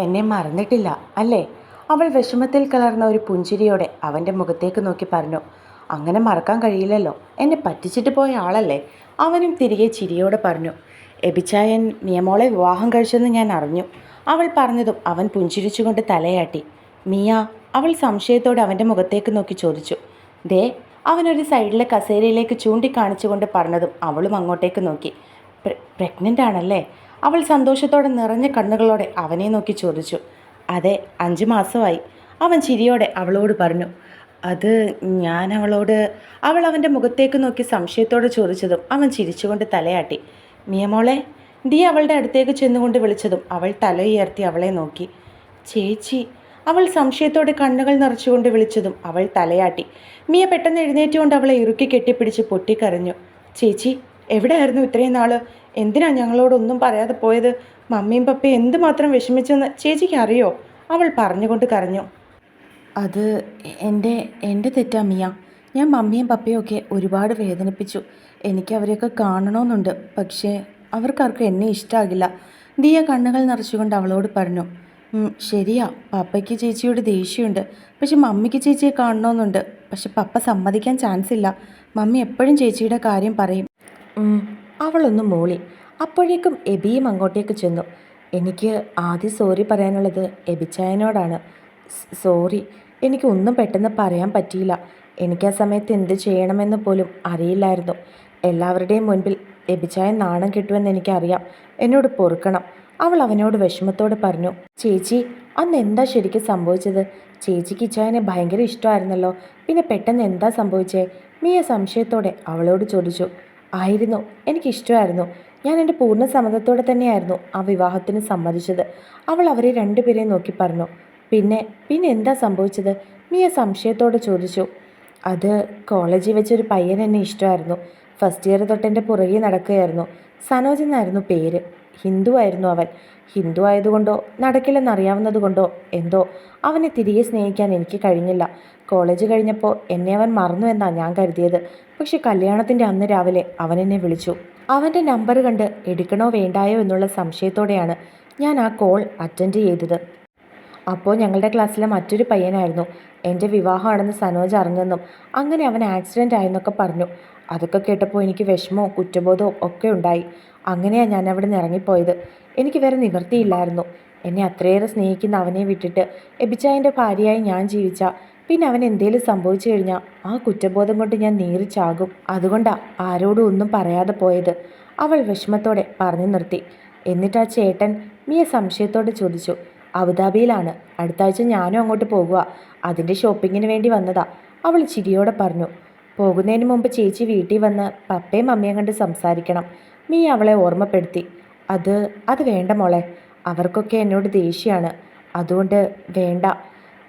എന്നെ മറന്നിട്ടില്ല അല്ലേ? അവൾ വിഷമത്തിൽ കലർന്ന ഒരു പുഞ്ചിരിയോടെ അവന്റെ മുഖത്തേക്ക് നോക്കി പറഞ്ഞു അങ്ങനെ മറക്കാൻ കഴിയില്ലല്ലോ. എന്നെ പറ്റിച്ചിട്ട് പോയ ആളല്ലേ? അവനും തിരികെ ചിരിയോടെ പറഞ്ഞു എബിച്ചായൻ നിയമോളെ വിവാഹം കഴിച്ചെന്ന് ഞാൻ അറിഞ്ഞു. അവൾ പറഞ്ഞതും അവൻ പുഞ്ചിരിച്ചുകൊണ്ട് തലയാട്ടി. മിയ അവൾ സംശയത്തോടെ അവന്റെ മുഖത്തേക്ക് നോക്കി ചോദിച്ചു ദേ അവനൊരു സൈഡിലെ കസേരയിലേക്ക് ചൂണ്ടിക്കാണിച്ചുകൊണ്ട് പറഞ്ഞതും അവളും അങ്ങോട്ടേക്ക് നോക്കി. പ്രഗ്നന്റ് ആണല്ലേ? അവൾ സന്തോഷത്തോടെ നിറഞ്ഞ കണ്ണുകളോടെ അവനെ നോക്കി ചോദിച്ചു. അതെ അഞ്ച് മാസമായി. അവൻ ചിരിയോടെ അവളോട് പറഞ്ഞു അത് ഞാൻ അവളോട് അവൾ അവന്റെ മുഖത്തേക്ക് നോക്കി സംശയത്തോടെ ചോദിച്ചതും അവൻ ചിരിച്ചുകൊണ്ട് തലയാട്ടി. മിയമോളെ ഡി അവളുടെ അടുത്തേക്ക് ചെന്നുകൊണ്ട് വിളിച്ചതും അവൾ തല ഉയർത്തി അവളെ നോക്കി. ചേച്ചി അവൾ സംശയത്തോടെ കണ്ണുകൾ നിറച്ചുകൊണ്ട് വിളിച്ചതും അവൾ തലയാട്ടി. മിയ പെട്ടെന്ന് എഴുന്നേറ്റുകൊണ്ട് അവളെ ഇറുക്കി കെട്ടിപ്പിടിച്ച് പൊട്ടിക്കരഞ്ഞു. ചേച്ചി എവിടെയായിരുന്നു ഇത്രയും നാൾ? എന്തിനാ ഞങ്ങളോടൊന്നും പറയാതെ പോയത്? മമ്മിയും പപ്പയും എന്തുമാത്രം വിഷമിച്ചെന്ന് ചേച്ചിക്ക് അറിയോ? അവൾ പറഞ്ഞുകൊണ്ട് കരഞ്ഞു. അത് എന്റെ എന്റെ തെറ്റാ മിയ ഞാൻ മമ്മിയും പപ്പയും ഒക്കെ ഒരുപാട് വേദനിപ്പിച്ചു. എനിക്ക് അവരെയൊക്കെ കാണണമെന്നുണ്ട്. പക്ഷേ അവർക്കാർക്കും എന്നെ ഇഷ്ടമാകില്ല ദിയ കണ്ണുകൾ നിറച്ചുകൊണ്ട് അവളോട് പറഞ്ഞു ശരിയാ. പപ്പയ്ക്ക് ചേച്ചിയോട് ദേഷ്യമുണ്ട്. പക്ഷെ മമ്മിക്ക് ചേച്ചിയെ കാണണമെന്നുണ്ട്. പക്ഷെ പപ്പ സമ്മതിക്കാൻ ചാൻസ് ഇല്ല. മമ്മി എപ്പോഴും ചേച്ചിയുടെ കാര്യം പറയും. അവളൊന്ന് മൂളി. അപ്പോഴേക്കും എബിയും അങ്ങോട്ടേക്ക് ചെന്നു. എനിക്ക് ആദ്യം സോറി പറയാനുള്ളത് എബിച്ചായനോടാണ്. സോറി. എനിക്ക് ഒന്നും പെട്ടെന്ന് പറയാൻ പറ്റിയില്ല. എനിക്ക് ആ സമയത്ത് എന്ത് ചെയ്യണമെന്ന് പോലും അറിയില്ലായിരുന്നു. എല്ലാവരുടെയും മുൻപിൽ എബിച്ചായൻ നാണം കിട്ടുമെന്ന് എനിക്കറിയാം. എന്നോട് പൊറുക്കണം. അവൾ അവനോട് വിഷമത്തോട് പറഞ്ഞു ചേച്ചി അന്ന് എന്താ ശരിക്കും സംഭവിച്ചത്? ചേച്ചിക്ക് ഇച്ചായനെ ഭയങ്കര ഇഷ്ടമായിരുന്നല്ലോ. പിന്നെ പെട്ടെന്ന് എന്താ സംഭവിച്ചേ? മിയ സംശയത്തോടെ അവളോട് ചോദിച്ചു ആയിരുന്നു. എനിക്കിഷ്ടമായിരുന്നു. ഞാൻ എന്റെ പൂർണ സമ്മതത്തോടെ തന്നെയായിരുന്നു ആ വിവാഹത്തിന് സമ്മതിച്ചത്. അവൾ അവരെ രണ്ടുപേരെയും നോക്കി പറഞ്ഞു പിന്നെ പിന്നെ എന്താ സംഭവിച്ചത്? മിയ സംശയത്തോടെ ചോദിച്ചു. അത് കോളേജിൽ വെച്ചൊരു പയ്യൻ എന്നെ ഇഷ്ടമായിരുന്നു. ഫസ്റ്റ് ഇയർ തൊട്ട് എന്റെ പുറകെ നടക്കുകയായിരുന്നു. സനോജ് എന്നായിരുന്നു പേര്. ഹിന്ദു ആയിരുന്നു അവൻ. ഹിന്ദു ആയതുകൊണ്ടോ നടക്കില്ലെന്നറിയാവുന്നത് കൊണ്ടോ എന്തോ അവനെ തിരികെ സ്നേഹിക്കാൻ എനിക്ക് കഴിഞ്ഞില്ല. കോളേജ് കഴിഞ്ഞപ്പോൾ എന്നെ അവൻ മറന്നു എന്നാണ് ഞാൻ കരുതിയത്. പക്ഷെ കല്യാണത്തിന്റെ അന്ന് രാവിലെ അവൻ എന്നെ വിളിച്ചു. അവന്റെ നമ്പർ കണ്ട് എടുക്കണോ വേണ്ടായോ എന്നുള്ള സംശയത്തോടെയാണ് ഞാൻ ആ കോൾ അറ്റൻഡ് ചെയ്തത്. അപ്പോൾ ഞങ്ങളുടെ ക്ലാസ്സിലെ മറ്റൊരു പയ്യനായിരുന്നു. എന്റെ വിവാഹമാണെന്ന് സനോജ് അറിഞ്ഞെന്നും അങ്ങനെ അവൻ ആക്സിഡന്റ് ആയെന്നൊക്കെ പറഞ്ഞു. അതൊക്കെ കേട്ടപ്പോൾ എനിക്ക് വിഷമവും കുറ്റബോധവും ഒക്കെ ഉണ്ടായി. അങ്ങനെയാണ് ഞാൻ അവിടെ നിന്ന് ഇറങ്ങിപ്പോയത്. എനിക്ക് വേറെ നിവൃത്തിയില്ലായിരുന്നു. എന്നെ അത്രയേറെ സ്നേഹിക്കുന്ന അവനെ വിട്ടിട്ട് എബിച്ചായന്റെ ഭാര്യയായി ഞാൻ ജീവിച്ച പിന്നെ അവൻ എന്തേലും സംഭവിച്ചു കഴിഞ്ഞാൽ ആ കുറ്റബോധം കൊണ്ട് ഞാൻ നീറിച്ചാകും. അതുകൊണ്ടാണ് ആരോടും ഒന്നും പറയാതെ പോയത്. അവൾ വിഷമത്തോടെ പറഞ്ഞു നിർത്തി. എന്നിട്ട് ആ ചേട്ടൻ മിയ സംശയത്തോടെ ചോദിച്ചു അബുദാബിയിലാണ്. അടുത്ത ആഴ്ച ഞാനും അങ്ങോട്ട് പോകുക അതിന്റെ ഷോപ്പിങ്ങിന് വേണ്ടി വന്നതാ. അവൾ ചിരിയോടെ പറഞ്ഞു പോകുന്നതിന് മുമ്പ് ചേച്ചി വീട്ടിൽ വന്ന് പപ്പയും അമ്മയും കണ്ട് സംസാരിക്കണം. മീ അവളെ ഓർമ്മപ്പെടുത്തി. അത് അത് വേണ്ട മോളെ. അവർക്കൊക്കെ എന്നോട് ദേഷ്യമാണ് അതുകൊണ്ട് വേണ്ട.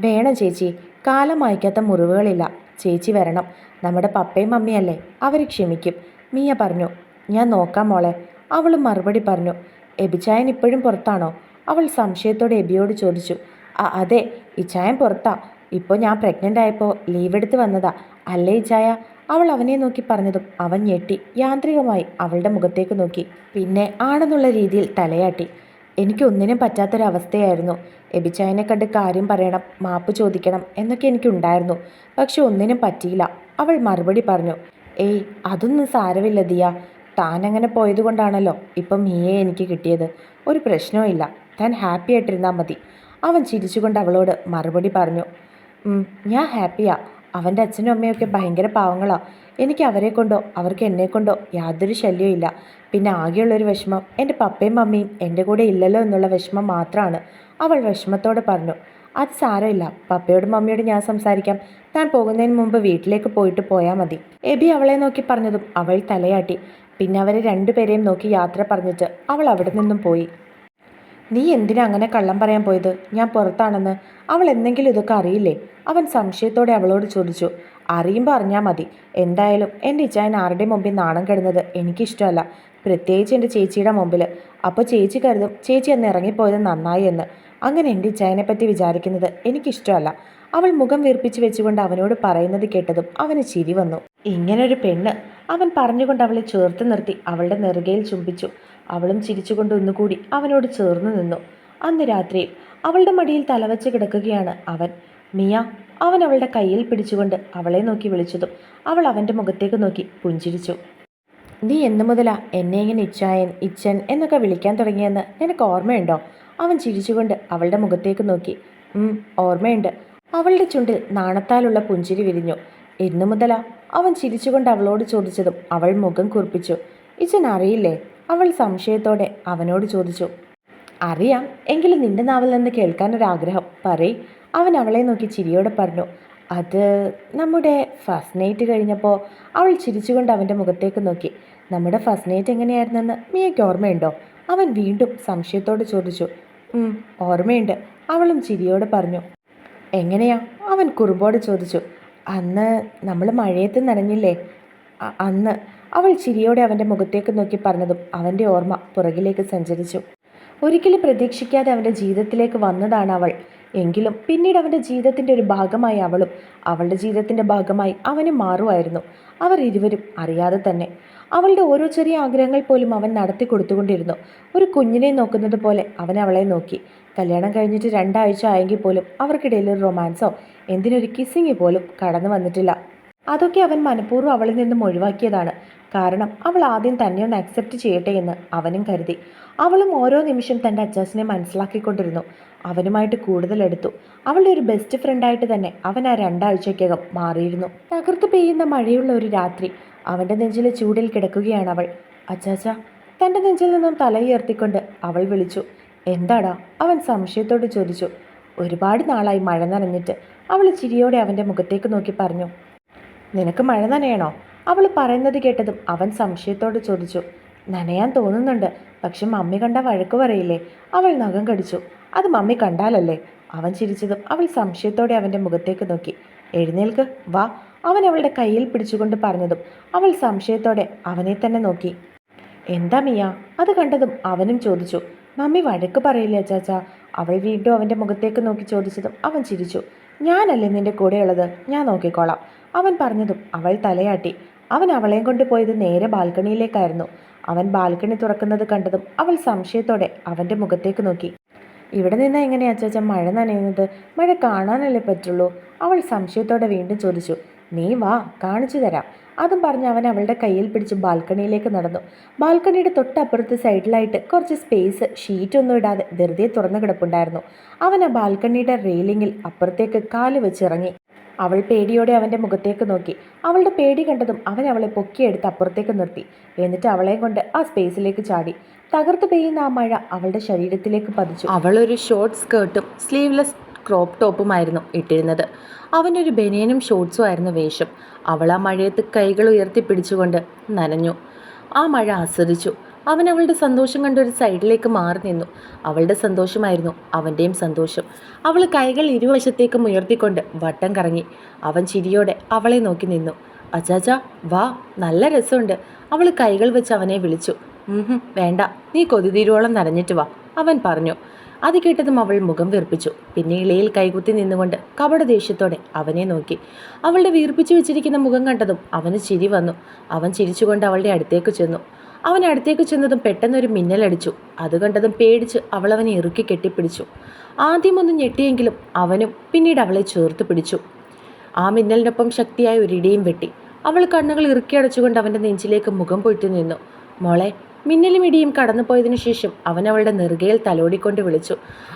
വേണം ചേച്ചി. കാലം മായ്ക്കാത്ത മുറിവുകളില്ല. ചേച്ചി വരണം. നമ്മുടെ പപ്പയും മമ്മിയല്ലേ? അവർ ക്ഷമിക്കും. മിയ പറഞ്ഞു. ഞാൻ നോക്കാം മോളെ. അവൾ മറുപടി പറഞ്ഞു. എബിചായൻ ഇപ്പോഴും പുറത്താണോ? അവൾ സംശയത്തോടെ എബിയോട് ചോദിച്ചു. ആ അതെ ഇച്ചായൻ പുറത്താ. ഇപ്പോൾ ഞാൻ പ്രഗ്നന്റ് ആയപ്പോൾ ലീവ് എടുത്ത് വന്നതാ. അല്ലേ ഇച്ചായ? അവൾ അവനെ നോക്കി പറഞ്ഞതും അവൻ ഞെട്ടി. യാന്ത്രികമായി അവളുടെ മുഖത്തേക്ക് നോക്കി. പിന്നെ ആണെന്നുള്ള രീതിയിൽ തലയാട്ടി. എനിക്കൊന്നിനും പറ്റാത്തൊരവസ്ഥയായിരുന്നു. എബിച്ചായനെ കണ്ട് കാര്യം പറയണം മാപ്പ് ചോദിക്കണം എന്നൊക്കെ എനിക്കുണ്ടായിരുന്നു. പക്ഷെ ഒന്നിനും പറ്റിയില്ല. അവൾ മറുപടി പറഞ്ഞു ഏയ് അതൊന്നും സാരമില്ല ദിയ. താനങ്ങനെ പോയതുകൊണ്ടാണല്ലോ ഇപ്പം മീയെ എനിക്ക് കിട്ടിയത്. ഒരു പ്രശ്നവുമില്ല താൻ ഹാപ്പി ആയിട്ടിരുന്നാൽ മതി. അവൻ ചിരിച്ചുകൊണ്ട് അവളോട് മറുപടി പറഞ്ഞു "ഉം, ഞാൻ ഹാപ്പിയാ. അവന്റെ അച്ഛനും അമ്മയൊക്കെ ഭയങ്കര പാവങ്ങളാ. എനിക്ക് അവരെ കൊണ്ടോ അവർക്ക് എന്നെ കൊണ്ടോ യാതൊരു ശല്യവും ഇല്ല. പിന്നെ ആകെയുള്ളൊരു വിഷമം എന്റെ പപ്പയും മമ്മിയും എന്റെ കൂടെ ഇല്ലല്ലോ എന്നുള്ള വിഷമം മാത്രമാണ് അവൾ വിഷമത്തോടെ പറഞ്ഞു അത് സാരമില്ല. പപ്പയോടും മമ്മിയോടും ഞാൻ സംസാരിക്കാം. താൻ പോകുന്നതിന് മുമ്പ് വീട്ടിലേക്ക് പോയിട്ട് പോയാൽ മതി. എബി അവളെ നോക്കി പറഞ്ഞതും അവൾ തലയാട്ടി. പിന്നെ അവരെ രണ്ടുപേരെയും നോക്കി യാത്ര പറഞ്ഞിട്ട് അവൾ അവിടെ നിന്നും പോയി. നീ എന്തിനാ അങ്ങനെ കള്ളം പറയാൻ പോയത്? ഞാൻ പുറത്താണെന്ന്. അവൾ എന്തെങ്കിലും ഇതൊക്കെ അറിയില്ലേ? അവൻ സംശയത്തോടെ അവളോട് ചോദിച്ചു. അറിയുമ്പോൾ അറിഞ്ഞാൽ മതി. എന്തായാലും എന്റെ ഇച്ചായൻ ആരുടെ മുമ്പിൽ നാണം കെടുന്നത് എനിക്കിഷ്ടമല്ല. പ്രത്യേകിച്ച് എന്റെ ചേച്ചിയുടെ മുമ്പിൽ അപ്പോൾ ചേച്ചി കരുതും ചേച്ചി അന്ന് ഇറങ്ങിപ്പോയത് നന്നായി എന്ന്. അങ്ങനെ എന്റെ ഇച്ചായനെ പറ്റി വിചാരിക്കുന്നത് എനിക്കിഷ്ടമല്ല. അവൾ മുഖം വീർപ്പിച്ച് വെച്ചുകൊണ്ട് അവനോട് പറയുന്നത് കേട്ടതും അവന് ചിരി വന്നു. ഇങ്ങനൊരു പെണ്ണ്. അവൻ പറഞ്ഞുകൊണ്ട് അവളെ ചേർത്ത് നിർത്തി അവളുടെ നെറുകയിൽ ചുംബിച്ചു. അവളും ചിരിച്ചുകൊണ്ട് ഒന്നുകൂടി അവനോട് ചേർന്ന് നിന്നു. അന്ന് രാത്രിയിൽ അവളുടെ മടിയിൽ തലവച്ച് കിടക്കുകയാണ് അവൻ. മിയ അവൻ അവളുടെ കയ്യിൽ പിടിച്ചുകൊണ്ട് അവളെ നോക്കി വിളിച്ചതും അവൾ അവന്റെ മുഖത്തേക്ക് നോക്കി പുഞ്ചിരിച്ചു. നീ എന്നു മുതലാ എന്നെ ഇങ്ങനെ ഇച്ചായൻ ഇച്ചൻ എന്നൊക്കെ വിളിക്കാൻ തുടങ്ങിയെന്ന് നിനക്ക് ഓർമ്മയുണ്ടോ? അവൻ ചിരിച്ചുകൊണ്ട് അവളുടെ മുഖത്തേക്ക് നോക്കി. ഓർമ്മയുണ്ട്. അവളുടെ ചുണ്ടിൽ നാണത്താലുള്ള പുഞ്ചിരി വിരിഞ്ഞു. എന്നു മുതലാ? അവൻ ചിരിച്ചുകൊണ്ട് അവളോട് ചോദിച്ചതും അവൾ മുഖം കുറിപ്പിച്ചു. ഇച്ചൻ അറിയില്ലേ? അവൾ സംശയത്തോടെ അവനോട് ചോദിച്ചു അറിയാം എങ്കിലും നിന്റെ നാവിൽ നിന്ന് കേൾക്കാനൊരാഗ്രഹം പറയ്. അവൻ അവളെ നോക്കി ചിരിയോടെ പറഞ്ഞു അത് നമ്മുടെ ഫസ്റ്റ് നൈറ്റ് കഴിഞ്ഞപ്പോൾ അവൾ ചിരിച്ചുകൊണ്ട് അവന്റെ മുഖത്തേക്ക് നോക്കി. നമ്മുടെ ഫസ്റ്റ് നൈറ്റ് എങ്ങനെയായിരുന്നെന്ന് മിയയ്ക്ക് ഓർമ്മയുണ്ടോ? അവൻ വീണ്ടും സംശയത്തോട് ചോദിച്ചു "ഉം, ഓർമ്മയുണ്ട്. അവളും ചിരിയോട് പറഞ്ഞു എങ്ങനെയാ? അവൻ കുറുമ്പോട് ചോദിച്ചു അന്ന് നമ്മൾ മഴയത്ത് നനഞ്ഞില്ലേ? അന്ന് അവൾ ചിരിയോടെ അവന്റെ മുഖത്തേക്ക് നോക്കി പറഞ്ഞതും അവന്റെ ഓർമ്മ പുറകിലേക്ക് സഞ്ചരിച്ചു. ഒരിക്കലും പ്രതീക്ഷിക്കാതെ അവന്റെ ജീവിതത്തിലേക്ക് വന്നതാണ് അവൾ. എങ്കിലും പിന്നീട് അവന്റെ ജീവിതത്തിന്റെ ഒരു ഭാഗമായി അവളും അവളുടെ ജീവിതത്തിന്റെ ഭാഗമായി അവനും മാറുമായിരുന്നു. അവർ ഇരുവരും അറിയാതെ തന്നെ. അവളുടെ ഓരോ ചെറിയ ആഗ്രഹങ്ങൾ പോലും അവൻ നടത്തി കൊടുത്തുകൊണ്ടിരുന്നു. ഒരു കുഞ്ഞിനെ നോക്കുന്നത് പോലെ അവൻ അവളെ നോക്കി. കല്യാണം കഴിഞ്ഞിട്ട് രണ്ടാഴ്ച ആയെങ്കിൽ പോലും അവർക്കിടയിൽ ഒരു റൊമാൻസോ എന്തിനൊരു കിസ്സിങ് പോലും കടന്നു വന്നിട്ടില്ല. അതൊക്കെ അവൻ മനഃപൂർവം അവളിൽ നിന്നും ഒഴിവാക്കിയതാണ്. കാരണം അവൾ ആദ്യം തന്നെ ഒന്ന് അക്സെപ്റ്റ് ചെയ്യട്ടെ എന്ന് അവനും കരുതി. അവളും ഓരോ നിമിഷം തന്റെ അച്ചാസിനെ മനസ്സിലാക്കിക്കൊണ്ടിരുന്നു. അവനുമായിട്ട് കൂടുതൽ എടുത്തു. അവളുടെ ഒരു ബെസ്റ്റ് ഫ്രണ്ടായിട്ട് തന്നെ അവൻ ആ രണ്ടാഴ്ചയ്ക്കകം മാറിയിരുന്നു. തകർത്ത് പെയ്യുന്ന മഴയുള്ള ഒരു രാത്രി അവന്റെ നെഞ്ചിലെ ചൂടിൽ കിടക്കുകയാണ് അവൾ. അച്ചാച്ച തന്റെ നെഞ്ചിൽ നിന്നും തലയുയർത്തിക്കൊണ്ട് അവൾ വിളിച്ചു. എന്താടാ? അവൻ സംശയത്തോട് ചോദിച്ചു. ഒരുപാട് നാളായി മഴ നനഞ്ഞിട്ട്. അവൾ ചിരിയോടെ അവന്റെ മുഖത്തേക്ക് നോക്കി പറഞ്ഞു. നിനക്ക് മഴ നനയണോ? അവൾ പറയുന്നത് കേട്ടതും അവൻ സംശയത്തോട് ചോദിച്ചു. നനയാൻ തോന്നുന്നുണ്ട് പക്ഷെ മമ്മി കണ്ട വഴക്ക് പറയില്ലേ? അവൾ നഖം കടിച്ചു. അത് മമ്മി കണ്ടാലല്ലേ? അവൻ ചിരിച്ചതും അവൾ സംശയത്തോടെ അവന്റെ മുഖത്തേക്ക് നോക്കി. എഴുന്നേൽക്ക് വാ. അവൻ അവളുടെ കയ്യിൽ പിടിച്ചുകൊണ്ട് പറഞ്ഞതും അവൾ സംശയത്തോടെ അവനെ തന്നെ നോക്കി. എന്താ മിയ? അത് കണ്ടതും അവനും ചോദിച്ചു. മമ്മി വഴക്ക് പറയില്ല ചാച്ച അവൾ വീണ്ടും അവന്റെ മുഖത്തേക്ക് നോക്കി ചോദിച്ചതും അവൻ ചിരിച്ചു. ഞാനല്ലേ നിന്റെ കൂടെയുള്ളത്? ഞാൻ നോക്കിക്കോളാം. അവൻ പറഞ്ഞതും അവൾ തലയാട്ടി. അവൻ അവളെയും കൊണ്ട് പോയത് നേരെ ബാൽക്കണിയിലേക്കായിരുന്നു. അവൻ ബാൽക്കണി തുറക്കുന്നത് കണ്ടതും അവൾ സംശയത്തോടെ അവന്റെ മുഖത്തേക്ക് നോക്കി. ഇവിടെ നിന്ന് എങ്ങനെയാ ചോദിച്ച മഴ നനയുന്നത്? മഴ കാണാനല്ലേ പറ്റുള്ളൂ? അവൾ സംശയത്തോടെ വീണ്ടും ചോദിച്ചു. നീ വാ കാണിച്ചു തരാം. അതും പറഞ്ഞ് അവൻ അവളുടെ കയ്യിൽ പിടിച്ച് ബാൽക്കണിയിലേക്ക് നടന്നു. ബാൽക്കണിയുടെ തൊട്ടപ്പുറത്ത് സൈഡിലായിട്ട് കുറച്ച് സ്പേസ് ഷീറ്റ് ഒന്നും ഇടാതെ വെറുതെ തുറന്നു കിടപ്പുണ്ടായിരുന്നു. അവൻ ആ ബാൽക്കണിയുടെ റെയിലിങ്ങിൽ അപ്പുറത്തേക്ക് കാൽ വെച്ചിറങ്ങി. അവൾ പേടിയോടെ അവന്റെ മുഖത്തേക്ക് നോക്കി. അവളുടെ പേടി കണ്ടതും അവൻ അവളെ പൊക്കിയെടുത്ത് അപ്പുറത്തേക്ക് നിർത്തി. എന്നിട്ട് അവളെ കൊണ്ട് ആ സ്പേസിലേക്ക് ചാടി. തകർത്ത് പെയ്യുന്ന ആ മഴ അവളുടെ ശരീരത്തിലേക്ക് പതിച്ചു. അവളൊരു ഷോർട്ട് സ്കേർട്ടും സ്ലീവ്ലെസ് ക്രോപ്പ് ടോപ്പുമായിരുന്നു ഇട്ടിരുന്നത്. അവനൊരു ബനിയനും ഷോർട്സും ആയിരുന്നു വേഷം. അവൾ ആ മഴയത്ത് കൈകൾ ഉയർത്തി പിടിച്ചുകൊണ്ട് നനഞ്ഞു. ആ മഴ ആസ്വദിച്ചു. അവൻ അവളുടെ സന്തോഷം കണ്ട് ഒരു സൈഡിലേക്ക് മാറി നിന്നു. അവളുടെ സന്തോഷമായിരുന്നു അവന്റെയും സന്തോഷം. അവൾ കൈകൾ ഇരുവശത്തേക്കും ഉയർത്തിക്കൊണ്ട് വട്ടം കറങ്ങി. അവൻ ചിരിയോടെ അവളെ നോക്കി നിന്നു. അജാജ വാ നല്ല രസമുണ്ട്. അവൾ കൈകൾ വെച്ച് അവനെ വിളിച്ചു. വേണ്ട നീ കൊതിതീരുവോളം നനഞ്ഞിട്ട് വാ അവൻ പറഞ്ഞു. അത് കേട്ടതും അവൾ മുഖം വീർപ്പിച്ചു. പിന്നെ ഇളയിൽ കൈകുത്തി നിന്നുകൊണ്ട് കപട ദേഷ്യത്തോടെ അവനെ നോക്കി. അവളുടെ വീർപ്പിച്ചു വെച്ചിരിക്കുന്ന മുഖം കണ്ടതും അവന് ചിരി വന്നു. അവൻ ചിരിച്ചുകൊണ്ട് അവളുടെ അടുത്തേക്ക് ചെന്നു. അവൻ അടുത്തേക്ക് ചെന്നതും പെട്ടെന്നൊരു മിന്നലടിച്ചു. അത് കണ്ടതും പേടിച്ച് അവൾ അവനെ ഇറുക്കി കെട്ടിപ്പിടിച്ചു. ആദ്യമൊന്നും ഞെട്ടിയെങ്കിലും അവനും പിന്നീട് അവളെ ചേർത്ത് പിടിച്ചു. ആ മിന്നലിനൊപ്പം ശക്തിയായ ഒരിടിയും വെട്ടി. അവൾ കണ്ണുകൾ ഇറുക്കി അടച്ചുകൊണ്ട് അവന്റെ നെഞ്ചിലേക്ക് മുഖം പൊയ്ത്തു നിന്നു. മോളെ മിന്നലും ഇടിയും കടന്നുപോയതിനു ശേഷം അവൻ അവളുടെ നെറുകയിൽ തലോടിക്കൊണ്ട് വിളിച്ചു.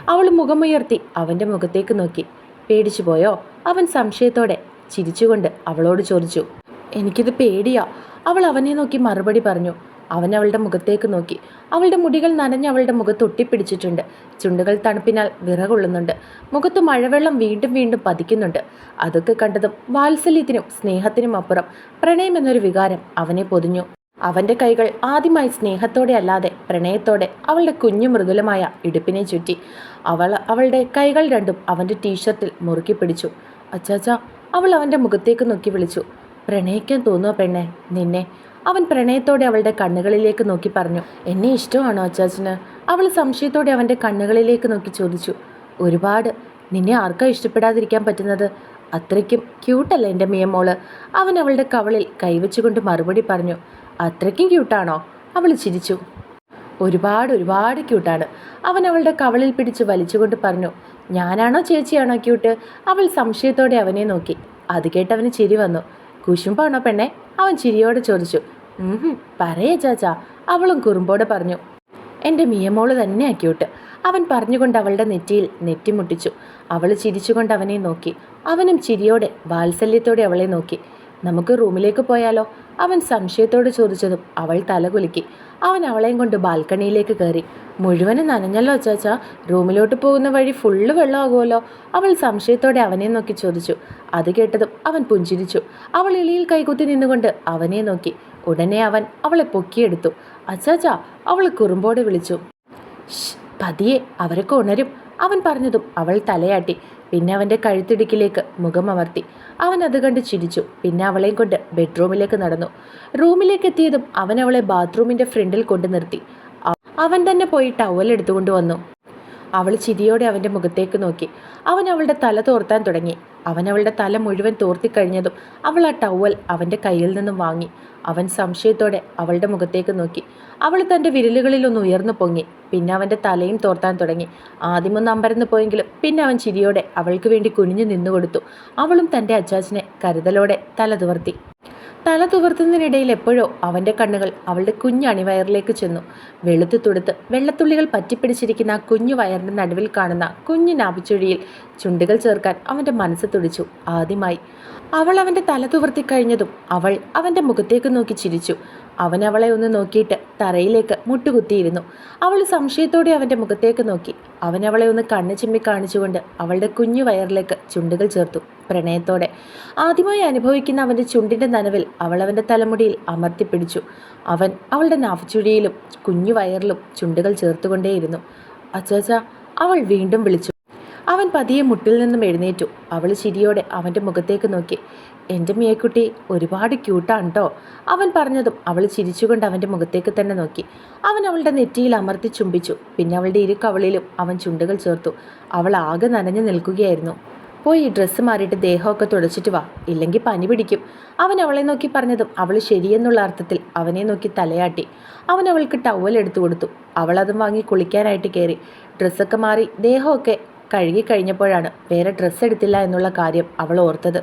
അവൾ മുഖമുയർത്തി അവന്റെ മുഖത്തേക്ക് നോക്കി. പേടിച്ചു പോയോ? അവൻ സംശയത്തോടെ ചിരിച്ചുകൊണ്ട് അവളോട് ചോദിച്ചു. എനിക്കിത് പേടിയാ. അവൾ അവനെ നോക്കി മറുപടി പറഞ്ഞു. അവൻ അവളുടെ മുഖത്തേക്ക് നോക്കി. അവളുടെ മുടികൾ നനഞ്ഞ് അവളുടെ മുഖത്ത് ഒട്ടിപ്പിടിച്ചിട്ടുണ്ട്. ചുണ്ടുകൾ തണുപ്പിനാൽ വിറകൊള്ളുന്നുണ്ട്. മുഖത്ത് മഴവെള്ളം വീണ്ടും വീണ്ടും പതിക്കുന്നുണ്ട്. അതൊക്കെ കണ്ടതും വാത്സല്യത്തിനും സ്നേഹത്തിനും അപ്പുറം പ്രണയം എന്നൊരു വികാരം അവനെ പൊതിഞ്ഞു. അവന്റെ കൈകൾ ആദ്യമായി സ്നേഹത്തോടെ അല്ലാതെ പ്രണയത്തോടെ അവളുടെ കുഞ്ഞു മൃദുലമായ ഇടുപ്പിനെ ചുറ്റി. അവൾ അവളുടെ കൈകൾ രണ്ടും അവന്റെ ടീഷർട്ടിൽ മുറുക്കി പിടിച്ചു. അച്ചാച്ച അവൾ അവന്റെ മുഖത്തേക്ക് നോക്കി വിളിച്ചു. പ്രണയിക്കാൻ തോന്നുക പെണ്ണെ നിന്നെ. അവൻ പ്രണയത്തോടെ അവളുടെ കണ്ണുകളിലേക്ക് നോക്കി പറഞ്ഞു എന്നെ ഇഷ്ടമാണോ അച്ചാച്ചന്? അവൾ സംശയത്തോടെ അവന്റെ കണ്ണുകളിലേക്ക് നോക്കി ചോദിച്ചു ഒരുപാട്. നിന്നെ ആർക്കാ ഇഷ്ടപ്പെടാതിരിക്കാൻ പറ്റുന്നത്? അത്രയ്ക്കും ക്യൂട്ടല്ല എന്റെ മിയമോൾ അവൻ അവളുടെ കവളിൽ കൈവച്ചുകൊണ്ട് മറുപടി പറഞ്ഞു അത്രയ്ക്കും ക്യൂട്ടാണോ? അവൾ ചിരിച്ചു ഒരുപാട് ഒരുപാട് ക്യൂട്ടാണ്. അവൻ അവളുടെ കവളിൽ പിടിച്ച് വലിച്ചുകൊണ്ട് പറഞ്ഞു ഞാനാണോ ചേച്ചിയാണോ ക്യൂട്ട്? അവൾ സംശയത്തോടെ അവനെ നോക്കി അത് കേട്ടവന് ചിരി വന്നു കുശുമ്പാണോ പെണ്ണെ? അവൻ ചിരിയോടെ ചോദിച്ചു പറയേ ചാച്ച അവളും കുറുമ്പോടെ പറഞ്ഞു എന്റെ മിയമോൾ തന്നെ അക്യൂട്ട് അവൻ പറഞ്ഞുകൊണ്ട് അവളുടെ നെറ്റിയിൽ നെറ്റിമുട്ടിച്ചു അവൾ ചിരിച്ചുകൊണ്ട് അവനെ നോക്കി. അവനും ചിരിയോടെ വാത്സല്യത്തോടെ അവളെ നോക്കി. നമുക്ക് റൂമിലേക്ക് പോയാലോ? അവൻ സംശയത്തോട് ചോദിച്ചതും അവൾ തലകുലുക്കി അവൻ അവളെയും കൊണ്ട് ബാൽക്കണിയിലേക്ക് കയറി. മുഴുവനും നനഞ്ഞല്ലോ ചാച്ച റൂമിലോട്ട് പോകുന്ന വഴി ഫുള്ള് വെള്ളമാകുമല്ലോ. അവൾ സംശയത്തോടെ അവനെ നോക്കി ചോദിച്ചു. അത് കേട്ടതും അവൻ പുഞ്ചിരിച്ചു. അവൾ എളിയിൽ കൈകുത്തി നിന്നുകൊണ്ട് അവനെ നോക്കി. ഉടനെ അവൻ അവളെ പൊക്കിയെടുത്തു. അച്ചാച്ചാ അവൾ കുറുമ്പോടെ വിളിച്ചു. പതിയെ അവരൊക്കെ ഉണരും. അവൻ പറഞ്ഞതും അവൾ തലയാട്ടി. പിന്നെ അവന്റെ കഴുത്തിടുക്കിലേക്ക് മുഖം അമർത്തി. അവൻ അത് കണ്ട് ചിരിച്ചു. പിന്നെ അവളെയും കൊണ്ട് ബെഡ്റൂമിലേക്ക് നടന്നു. റൂമിലേക്ക് എത്തിയതും അവൻ അവളെ ബാത്റൂമിന്റെ ഫ്രണ്ടിൽ കൊണ്ടു നിർത്തി. അവൻ തന്നെ പോയി ടവൽ എടുത്തുകൊണ്ട് വന്നു. അവൾ ചിരിയോടെ അവന്റെ മുഖത്തേക്ക് നോക്കി. അവൻ അവളുടെ തല തോർത്താൻ തുടങ്ങി. അവൻ അവളുടെ തല മുഴുവൻ തോർത്തിക്കഴിഞ്ഞതും അവൾ ആ ടവൽ അവന്റെ കയ്യിൽ നിന്നും വാങ്ങി. അവൻ സംശയത്തോടെ അവളുടെ മുഖത്തേക്ക് നോക്കി. അവൾ തന്റെ വിരലുകളിലൊന്ന് ഉയർന്നു പൊങ്ങി. പിന്നെ അവന്റെ തലയും തോർത്താൻ തുടങ്ങി. ആദ്യമൊന്ന് അമ്പരന്ന് പോയെങ്കിലും പിന്നെ അവൻ ചിരിയോടെ അവൾക്ക് വേണ്ടി കുനിഞ്ഞു നിന്നുകൊടുത്തു. അവളും തന്റെ അച്ചാച്ചനെ കരുതലോടെ തല തുവർത്തി. തല തുവർത്തുന്നതിനിടയിൽ എപ്പോഴോ അവന്റെ കണ്ണുകൾ അവളുടെ കുഞ്ഞു അണിവയറിലേക്ക് ചെന്നു. വെളുത്തു തുടുത്ത് വെള്ളത്തുള്ളികൾ പറ്റിപ്പിടിച്ചിരിക്കുന്ന കുഞ്ഞു വയറിന്റെ നടുവിൽ കാണുന്ന കുഞ്ഞു നാപിച്ചുഴിയിൽ ചുണ്ടുകൾ ചേർക്കാൻ അവന്റെ മനസ്സ് തുടിച്ചു. ആദ്യമായി അവൾ അവന്റെ തല തുവർത്തി കഴിഞ്ഞതും അവൾ അവന്റെ മുഖത്തേക്ക് നോക്കി ചിരിച്ചു. അവൻ അവളെ ഒന്ന് നോക്കിയിട്ട് തറയിലേക്ക് മുട്ടുകുത്തിയിരുന്നു. അവൾ സംശയത്തോടെ അവന്റെ മുഖത്തേക്ക് നോക്കി. അവൻ അവളെ ഒന്ന് കണ്ണ് ചിമ്മി കാണിച്ചുകൊണ്ട് അവളുടെ കുഞ്ഞു വയറിലേക്ക് ചുണ്ടുകൾ ചേർത്തു. പ്രണയത്തോടെ. ആദ്യമായി അനുഭവിക്കുന്ന അവന്റെ ചുണ്ടിന്റെ നനവിൽ അവൾ അവന്റെ തലമുടിയിൽ അമർത്തിപ്പിടിച്ചു അവൻ അവളുടെ നാഫച്ചുഴിയിലും കുഞ്ഞു വയറിലും ചുണ്ടുകൾ ചേർത്തുകൊണ്ടേയിരുന്നു. അച്ചാച്ച അവൾ വീണ്ടും വിളിച്ചു. പതിയെ മുട്ടിൽ നിന്നും എഴുന്നേറ്റു. അവൾ ചിരിയോടെ അവന്റെ മുഖത്തേക്ക് നോക്കി. എന്റെ മിയക്കുട്ടി ഒരുപാട് ക്യൂട്ടാണ് കേട്ടോ അവൻ പറഞ്ഞതും അവൾ ചിരിച്ചുകൊണ്ട് അവന്റെ മുഖത്തേക്ക് തന്നെ നോക്കി. അവൻ അവളുടെ നെറ്റിയിൽ അമർത്തി ചുംബിച്ചു. പിന്നെ അവളുടെ ഇരു കവളിലും അവൻ ചുണ്ടുകൾ ചേർത്തു. അവൾ ആകെ നനഞ്ഞു നിൽക്കുകയായിരുന്നു. പോയി ഈ ഡ്രസ്സ് മാറിയിട്ട് ദേഹമൊക്കെ തുടച്ചിട്ട് വാ. ഇല്ലെങ്കിൽ പനി പിടിക്കും. അവൻ അവളെ നോക്കി പറഞ്ഞതും അവൾ ശരിയെന്നുള്ള അർത്ഥത്തിൽ അവനെ നോക്കി തലയാട്ടി. അവൻ അവൾക്ക് ടവൽ എടുത്തു കൊടുത്തു. അവൾ അതും വാങ്ങി കുളിക്കാനായിട്ട് കയറി. ഡ്രസ്സൊക്കെ മാറി ദേഹമൊക്കെ കഴുകി കഴിഞ്ഞപ്പോഴാണ് വേറെ ഡ്രസ്സ് എടുത്തില്ല എന്നുള്ള കാര്യം അവൾ ഓർത്തത്.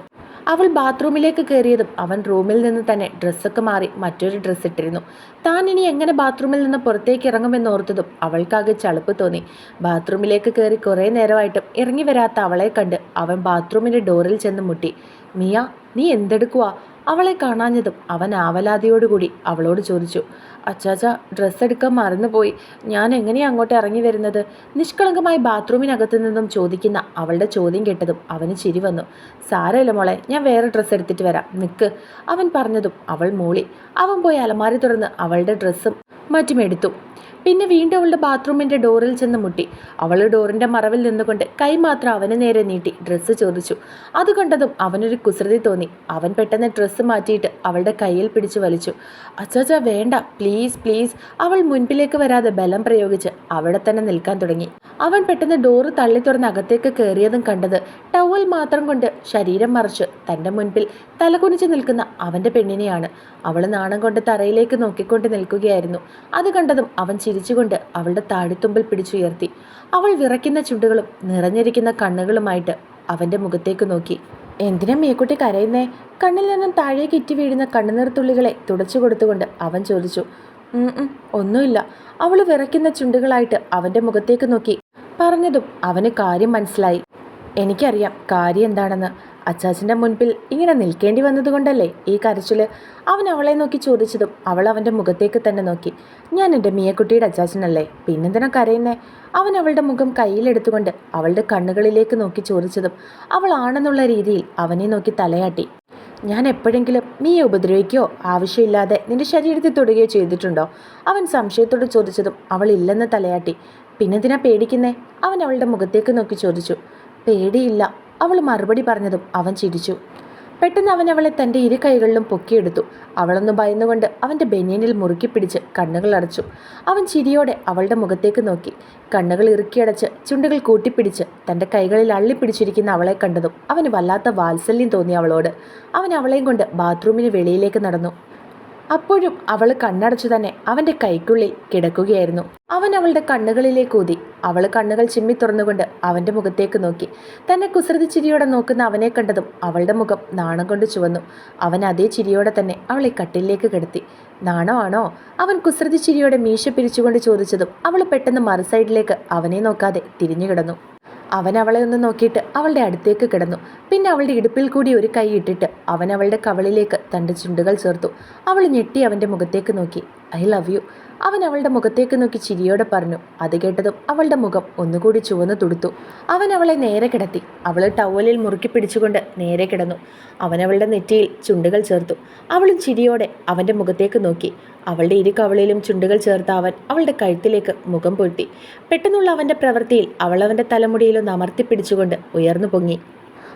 അവൾ ബാത്റൂമിലേക്ക് കയറിയതും അവൻ റൂമിൽ നിന്ന് തന്നെ ഡ്രസ്സൊക്കെ മാറി മറ്റൊരു ഡ്രസ്സ് ഇട്ടിരുന്നു. താൻ ഇനി എങ്ങനെ ബാത്റൂമിൽ നിന്ന് പുറത്തേക്ക് ഇറങ്ങുമെന്ന് ഓർത്തതും അവൾക്കാകെ ചളുപ്പ് തോന്നി. ബാത്റൂമിലേക്ക് കയറി കുറേ നേരമായിട്ടും ഇറങ്ങി വരാത്ത അവളെ കണ്ട് അവൻ ബാത്റൂമിന്റെ ഡോറിൽ ചെന്ന് മുട്ടി. മിയ നീ എന്തെടുക്കുവാ? അവളെ കാണാഞ്ഞതും അവൻ ആവലാതിയോടുകൂടി അവളോട് ചോദിച്ചു അച്ചാച്ച ഡ്രസ്സ് എടുക്കാൻ മറന്നുപോയി. ഞാൻ എങ്ങനെയാണ് അങ്ങോട്ട് ഇറങ്ങി വരുന്നത്? നിഷ്കളങ്കമായി ബാത്റൂമിനകത്തു നിന്നും ചോദിക്കുന്ന അവളുടെ ചോദ്യം കേട്ടതും അവന് ചിരി വന്നു. സാരമില്ല മോളെ ഞാൻ വേറെ ഡ്രസ്സ് എടുത്തിട്ട് വരാം. നിൽക്ക് അവൻ പറഞ്ഞതും അവൾ മൂളി. അവൻ പോയി അലമാരി തുറന്ന് അവളുടെ ഡ്രസ്സും മറ്റും എടുത്തു. പിന്നെ വീണ്ടും അവളുടെ ബാത്റൂമിന്റെ ഡോറിൽ ചെന്ന് മുട്ടി. അവൾ ഡോറിന്റെ മറവിൽ നിന്നുകൊണ്ട് കൈ മാത്രം അവന് നേരെ നീട്ടി ഡ്രസ്സ് ചോദിച്ചു. അത് കണ്ടതും അവനൊരു കുസൃതി തോന്നി. അവൻ പെട്ടെന്ന് ഡ്രസ്സ് മാറ്റിയിട്ട് അവളുടെ കയ്യിൽ പിടിച്ചു വലിച്ചു. അച്ചാച്ച വേണ്ട. പ്ലീസ് പ്ലീസ് അവൾ മുൻപിലേക്ക് വരാതെ ബലം പ്രയോഗിച്ച് അവിടെ തന്നെ നിൽക്കാൻ തുടങ്ങി. അവൻ പെട്ടെന്ന് ഡോറ് തള്ളി തുറന്ന് അകത്തേക്ക് കയറിയതും കണ്ടത് ടവൽ മാത്രം കൊണ്ട് ശരീരം മറിച്ച് തന്റെ മുൻപിൽ തലകുനിച്ച് നിൽക്കുന്ന അവന്റെ പെണ്ണിനെയാണ്. അവൾ നാണം കൊണ്ട് തറയിലേക്ക് നോക്കിക്കൊണ്ട് നിൽക്കുകയായിരുന്നു. അത് കണ്ടതും അവൻ ചിരിച്ചുകൊണ്ട് അവളുടെ താടിത്തുമ്പിൽ പിടിച്ചുയർത്തി. അവൾ വിറയ്ക്കുന്ന ചുണ്ടുകളും നിറഞ്ഞിരിക്കുന്ന കണ്ണുകളുമായിട്ട് അവന്റെ മുഖത്തേക്ക് നോക്കി. എന്തിനാ മേക്കുട്ടി കരയുന്നേ? കണ്ണിൽ നിന്നും താഴേക്ക് ഇറ്റി വീഴുന്ന കണ്ണുനീർത്തുള്ളികളെ തുടച്ചു കൊടുത്തുകൊണ്ട് അവൻ ചോദിച്ചു. "ഉം ഉം, ഒന്നുമില്ല. അവൾ വിറയ്ക്കുന്ന ചുണ്ടുകളായിട്ട് അവന്റെ മുഖത്തേക്ക് നോക്കി. പറഞ്ഞതും അവന് കാര്യം മനസ്സിലായി. എനിക്കറിയാം കാര്യം എന്താണെന്ന്. അച്ചാച്ചന്റെ മുൻപിൽ ഇങ്ങനെ നിൽക്കേണ്ടി വന്നതുകൊണ്ടല്ലേ ഈ കരച്ചിൽ അവൻ അവളെ നോക്കി ചോദിച്ചതും അവൾ അവന്റെ മുഖത്തേക്ക് തന്നെ നോക്കി. ഞാൻ എന്റെ മിയക്കുട്ടിയുടെ അച്ചാച്ചനല്ലേ? പിന്നെന്തിനാ കരയുന്നേ? അവൻ അവളുടെ മുഖം കയ്യിലെടുത്തുകൊണ്ട് അവളുടെ കണ്ണുകളിലേക്ക് നോക്കി ചോദിച്ചതും അവൾ ആണെന്നുള്ള രീതിയിൽ അവനെ നോക്കി തലയാട്ടി. ഞാൻ എപ്പോഴെങ്കിലും നീ ഉപദ്രവിക്കുകയോ ആവശ്യമില്ലാതെ നിന്റെ ശരീരത്തിൽ തൊടുകയോ ചെയ്തിട്ടുണ്ടോ? അവൻ സംശയത്തോട് ചോദിച്ചതും അവൾ ഇല്ലെന്ന് തലയാട്ടി. പിന്നെന്തിനാ പേടിക്കുന്നേ? അവൻ അവളുടെ മുഖത്തേക്ക് നോക്കി ചോദിച്ചു. പേടിയില്ല. അവൾ മറുപടി പറഞ്ഞതും അവൻ ചിരിച്ചു. പെട്ടെന്ന് അവൻ അവളെ തന്റെ ഇരു കൈകളിലും പൊക്കിയെടുത്തു. അവളൊന്ന് ഭയന്നുകൊണ്ട് അവന്റെ ബനിയനിൽ മുറുക്കി പിടിച്ച് കണ്ണുകൾ അടച്ചു. അവൻ ചിരിയോടെ അവളുടെ മുഖത്തേക്ക് നോക്കി. കണ്ണുകൾ ഇറുക്കിയടച്ച് ചുണ്ടുകൾ കൂട്ടിപ്പിടിച്ച് തന്റെ കൈകളിൽ അള്ളിപ്പിടിച്ചിരിക്കുന്ന അവളെ കണ്ടതും അവന് വല്ലാത്ത വാത്സല്യം തോന്നി അവളോട്. അവൻ അവളെയും കൊണ്ട് ബാത്റൂമിന് വെളിയിലേക്ക് നടന്നു. അപ്പോഴും അവൾ കണ്ണടച്ചു തന്നെ അവന്റെ കൈക്കുള്ളിൽ കിടക്കുകയായിരുന്നു. അവൻ അവളുടെ കണ്ണുകളിലേക്ക് ഊതി അവൾ കണ്ണുകൾ ചിമ്മി തുറന്നുകൊണ്ട് അവന്റെ മുഖത്തേക്ക് നോക്കി. തന്നെ കുസൃതി ചിരിയോടെ നോക്കുന്ന അവനെ കണ്ടതും അവളുടെ മുഖം നാണം കൊണ്ട് ചുവന്നു. അവൻ അതേ ചിരിയോടെ തന്നെ അവളെ കട്ടിലേക്ക് കിടത്തി. നാണമാണോ അവൻ കുസൃതി ചിരിയോടെ മീശ പിരിച്ചുകൊണ്ട് ചോദിച്ചതും അവൾ പെട്ടെന്ന് മറു സൈഡിലേക്ക് അവനെ നോക്കാതെ തിരിഞ്ഞു കിടന്നു. അവൻ അവളെ ഒന്ന് നോക്കിയിട്ട് അവളുടെ അടുത്തേക്ക് കിടന്നു. പിന്നെ അവളുടെ ഇടുപ്പിൽ കൂടി ഒരു കൈ ഇട്ടിട്ട് അവൻ അവളുടെ കവളിലേക്ക് തന്റെ ചുണ്ടുകൾ ചേർത്തു. അവൾ ഞെട്ടി അവന്റെ മുഖത്തേക്ക് നോക്കി. I love you. അവൻ അവളുടെ മുഖത്തേക്ക് നോക്കി ചിരിയോടെ പറഞ്ഞു. അത് കേട്ടതും അവളുടെ മുഖം ഒന്നുകൂടി ചുവന്നു തുടുത്തു. അവൻ അവളെ നേരെ കിടത്തി. അവൾ ടവലിൽ മുറുക്കി പിടിച്ചുകൊണ്ട് നേരെ കിടന്നു. അവൻ അവളുടെ നെറ്റിയിൽ ചുണ്ടുകൾ ചേർത്തു. അവളും ചിരിയോടെ അവന്റെ മുഖത്തേക്ക് നോക്കി. അവളുടെ ഇരു കവളിലും ചുണ്ടുകൾ ചേർത്ത അവൻ അവളുടെ കഴുത്തിലേക്ക് മുഖം പൊട്ടി. പെട്ടെന്നുള്ള അവന്റെ പ്രവൃത്തിയിൽ അവൾ അവന്റെ തലമുടിയിലൊന്ന് അമർത്തി പിടിച്ചുകൊണ്ട് ഉയർന്നു പൊങ്ങി.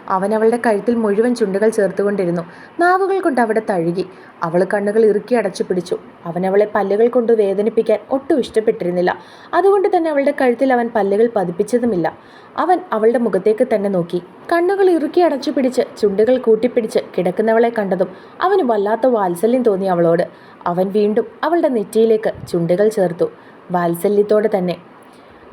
അവൻ അവളുടെ കഴുത്തിൽ മുഴുവൻ ചുണ്ടുകൾ ചേർത്തുകൊണ്ടിരുന്നു. നാവുകൾ കൊണ്ട് അവിടെ തഴുകി. അവൾ കണ്ണുകൾ ഇറുക്കി അടച്ചു പിടിച്ചു. അവൻ അവളെ പല്ലുകൾ കൊണ്ട് വേദനിപ്പിക്കാൻ ഒട്ടും ഇഷ്ടപ്പെട്ടിരുന്നില്ല. അതുകൊണ്ട് തന്നെ അവളുടെ കഴുത്തിൽ അവൻ പല്ലുകൾ പതിപ്പിച്ചതുമില്ല. അവൻ അവളുടെ മുഖത്തേക്ക് തന്നെ നോക്കി. കണ്ണുകൾ ഇറുക്കി അടച്ചു പിടിച്ച് ചുണ്ടുകൾ കൂട്ടിപ്പിടിച്ച് കിടക്കുന്നവളെ കണ്ടതും അവന് വല്ലാത്ത വാത്സല്യം തോന്നി അവളോട്. അവൻ വീണ്ടും അവളുടെ നെറ്റിയിലേക്ക് ചുണ്ടുകൾ ചേർത്തു. വാത്സല്യത്തോടെ തന്നെ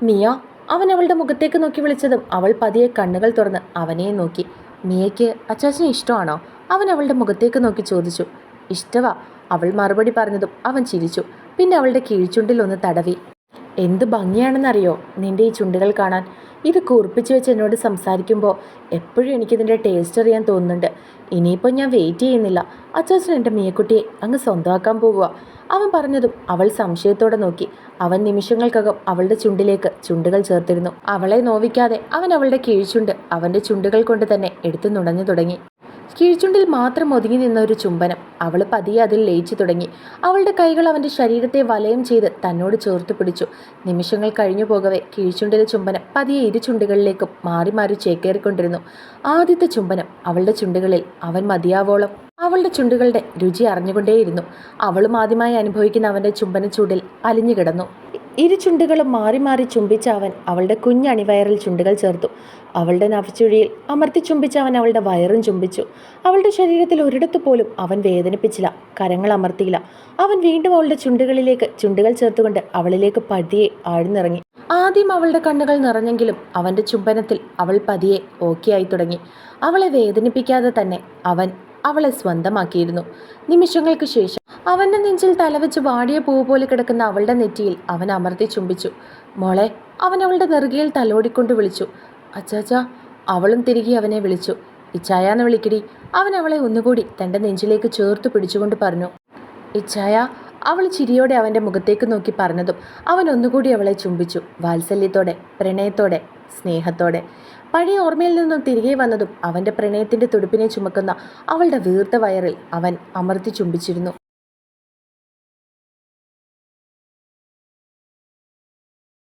മിയ അവൻ അവളുടെ മുഖത്തേക്ക് നോക്കി വിളിച്ചതും അവൾ പതിയെ കണ്ണുകൾ തുറന്ന് അവനെ നോക്കി. മിയയ്ക്ക് അച്ചാച്ചനെ ഇഷ്ടമാണോ? അവൻ അവളുടെ മുഖത്തേക്ക് നോക്കി ചോദിച്ചു. ഇഷ്ടവാ അവൾ മറുപടി പറഞ്ഞതും അവൻ ചിരിച്ചു. പിന്നെ അവളുടെ കീഴ്ചുണ്ടിൽ ഒന്ന് തടവി. എന്ത് ഭംഗിയാണെന്നറിയോ നിന്റെ ഈ ചുണ്ടുകൾ കാണാൻ? ഇത് കൂർപ്പിച്ച് വെച്ച് എന്നോട് സംസാരിക്കുമ്പോൾ എപ്പോഴും എനിക്കിതിന്റെ ടേസ്റ്റ് അറിയാൻ തോന്നുന്നുണ്ട്. ഇനിയിപ്പോൾ ഞാൻ വെയിറ്റ് ചെയ്യുന്നില്ല. അച്ചാച്ചൻ എന്റെ മിയക്കുട്ടിയെ അങ്ങ് സ്വന്തമാക്കാൻ പോകുക അവൻ പറഞ്ഞതും അവൾ സംശയത്തോടെ നോക്കി. അവൻ നിമിഷങ്ങൾക്കകം അവളുടെ ചുണ്ടിലേക്ക് ചുണ്ടുകൾ ചേർത്തിരുന്നു. അവളെ നോവിക്കാതെ അവൻ അവളുടെ കീഴ്ചുണ്ട്. അവന്റെ ചുണ്ടുകൾ കൊണ്ട് തന്നെ എടുത്തു നുണഞ്ഞു തുടങ്ങി. കീഴ്ചുണ്ടിൽ മാത്രം ഒതുങ്ങി നിന്ന ഒരു ചുംബനം അവൾ പതിയെ അതിൽ ലയിച്ചു തുടങ്ങി. അവളുടെ കൈകൾ അവന്റെ ശരീരത്തെ വലയം ചെയ്ത് തന്നോട് ചേർത്ത് പിടിച്ചു. നിമിഷങ്ങൾ കഴിഞ്ഞു പോകവേ കീഴ്ചുണ്ടിലെ ചുംബനം പതിയെ ഇരു ചുണ്ടുകളിലേക്കും മാറി മാറി ചേക്കേറിക്കൊണ്ടിരുന്നു. ആദ്യത്തെ ചുംബനം അവളുടെ ചുണ്ടുകളിൽ അവൻ മതിയാവോളം അവളുടെ ചുണ്ടുകളുടെ രുചി അറിഞ്ഞുകൊണ്ടേയിരുന്നു. അവളും ആദ്യമായി അനുഭവിക്കുന്ന അവന്റെ ചുംബന ചൂടിൽ അലിഞ്ഞു കിടന്നു. ഇരു ചുണ്ടുകളും മാറി മാറി ചുംബിച്ച അവൻ അവളുടെ കുഞ്ഞണിവയറിൽ ചുണ്ടുകൾ ചേർത്തു. അവളുടെ നവച്ചുഴിയിൽ അമർത്തി ചുംബിച്ച അവൻ അവളുടെ വയറും ചുംബിച്ചു. അവളുടെ ശരീരത്തിൽ ഒരിടത്തു പോലും അവൻ വേദനിപ്പിച്ചില്ല. കരങ്ങൾ അമർത്തിയില്ല. അവൻ വീണ്ടും അവളുടെ ചുണ്ടുകളിലേക്ക് ചുണ്ടുകൾ ചേർത്തുകൊണ്ട് അവളിലേക്ക് പതിയെ ആഴ്ന്നിറങ്ങി. ആദ്യം അവളുടെ കണ്ണുകൾ നിറഞ്ഞെങ്കിലും അവന്റെ ചുംബനത്തിൽ അവൾ പതിയെ ഓക്കെയായി തുടങ്ങി. അവളെ വേദനിപ്പിക്കാതെ തന്നെ അവൻ അവളെ സ്വന്തമാക്കിയിരുന്നു. നിമിഷങ്ങൾക്ക് ശേഷം അവന്റെ നെഞ്ചിൽ തലവെച്ച് വാടിയ പൂ പോലെ കിടക്കുന്ന അവളുടെ നെറ്റിയിൽ അവൻ അമർത്തി ചുംബിച്ചു. മോളെ അവൻ അവളുടെ നെറുകയിൽ തലോടിക്കൊണ്ട് വിളിച്ചു. അച്ചാച്ചാ അവളും തിരികെ അവനെ വിളിച്ചു. ഇച്ചായാന്ന് വിളിക്കടി. അവൻ അവളെ ഒന്നുകൂടി തന്റെ നെഞ്ചിലേക്ക് ചേർത്ത് പിടിച്ചുകൊണ്ട് പറഞ്ഞു. ഇച്ചായ അവൾ ചിരിയോടെ അവന്റെ മുഖത്തേക്ക് നോക്കി പറഞ്ഞതും അവൻ ഒന്നുകൂടി അവളെ ചുംബിച്ചു. വാത്സല്യത്തോടെ പ്രണയത്തോടെ സ്നേഹത്തോടെ. പഴയ ഓർമ്മയിൽ നിന്നും തിരികെ വന്നതും അവന്റെ പ്രണയത്തിന്റെ തുടുപ്പിനെ ചുമക്കുന്ന അവളുടെ വീർത്ത വയറിൽ അവൻ അമർത്തി ചുംബിച്ചിരുന്നു.